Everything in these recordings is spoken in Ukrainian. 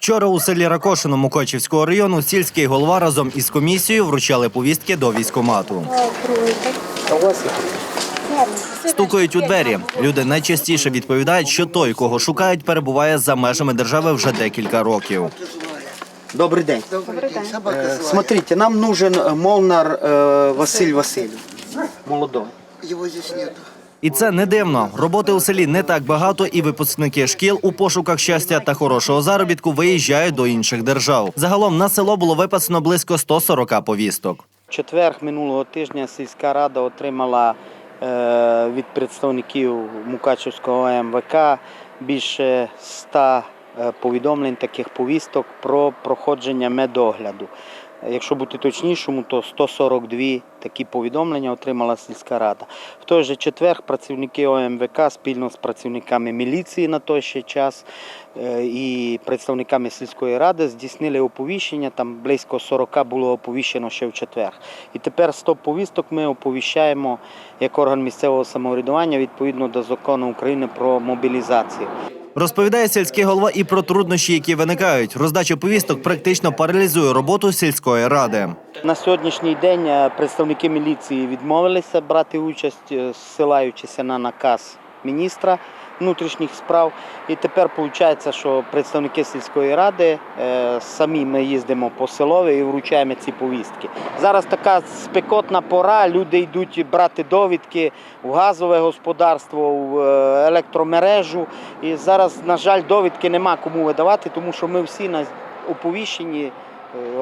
Вчора у селі Ракошино Мукачівського району сільський голова разом із комісією вручали повістки до військомату. Стукають у двері. Люди найчастіше відповідають, що той, кого шукають, перебуває за межами держави вже декілька років. Добрый день. Э, Смотрите, нам нужен э, Молнар э, Василь Васильевич. Молодой. Его здесь нет. І це не дивно. Роботи у селі не так багато, і випускники шкіл у пошуках щастя та хорошого заробітку виїжджають до інших держав. Загалом на село було виписано близько 140 повісток. В четвер минулого тижня сільська рада отримала е, від представників Мукачівського МВК більше 100 е, повідомлень таких повісток про проходження медогляду. Якщо бути точнішому, то 142 такі повідомлення отримала сільська рада. В той же четвер працівники ОМВК спільно з працівниками міліції на той ще час е, і представниками сільської ради здійснили оповіщення. Там близько 40 було оповіщено ще в четвер. І тепер 100 повісток ми оповіщаємо як орган місцевого самоврядування відповідно до закону України про мобілізацію. Розповідає сільський голова і про труднощі, які виникають. Роздача повісток практично паралізує роботу сільської ради. На сьогоднішній день е, представники міліції відмовилися брати участь, е, ссилаючися на наказ міністра внутрішніх справ. І тепер виходить, що представники сільської ради е, самі ми їздимо по селові і вручаємо ці повістки. Зараз така спекотна пора, люди йдуть брати довідки в газове господарство, в е, електромережу. І зараз, на жаль, довідки нема кому видавати, тому що ми всі на оповіщенні е,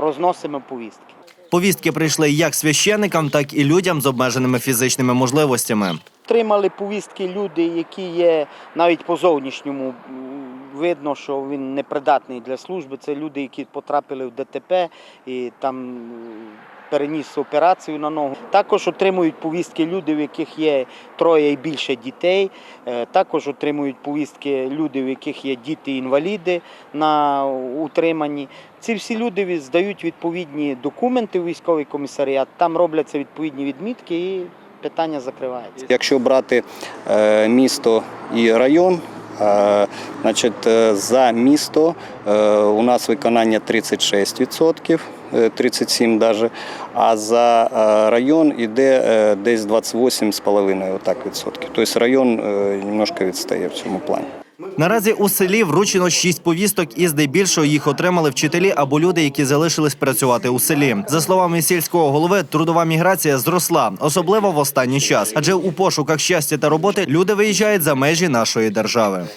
розносимо повістки. Повістки прийшли як священникам, так і людям з обмеженими фізичними можливостями. Отримали повістки люди, які є навіть по зовнішньому видно, що він непридатний для служби. Це люди, які потрапили в ДТП і там переніс операцію на ногу. Також отримують повістки люди, в яких є троє і більше дітей. Е, Також отримують повістки люди, в яких є діти-інваліди на утриманні. Ці всі люди здають відповідні документи в військовий комісаріат, там робляться відповідні відмітки і питання закривається. Якщо брати е, місто і район, значить, е, за місто е, у нас виконання 36%, е, 37 даже, а за е, район іде е, десь 28,5 отак відсотків. Тобто район е, немножко відстає в цьому плані. Наразі у селі вручено шість повісток, і здебільшого їх отримали вчителі або люди, які залишились працювати у селі. За словами сільського голови, трудова міграція зросла, особливо в останній час, адже у пошуках щастя та роботи люди виїжджають за межі нашої держави.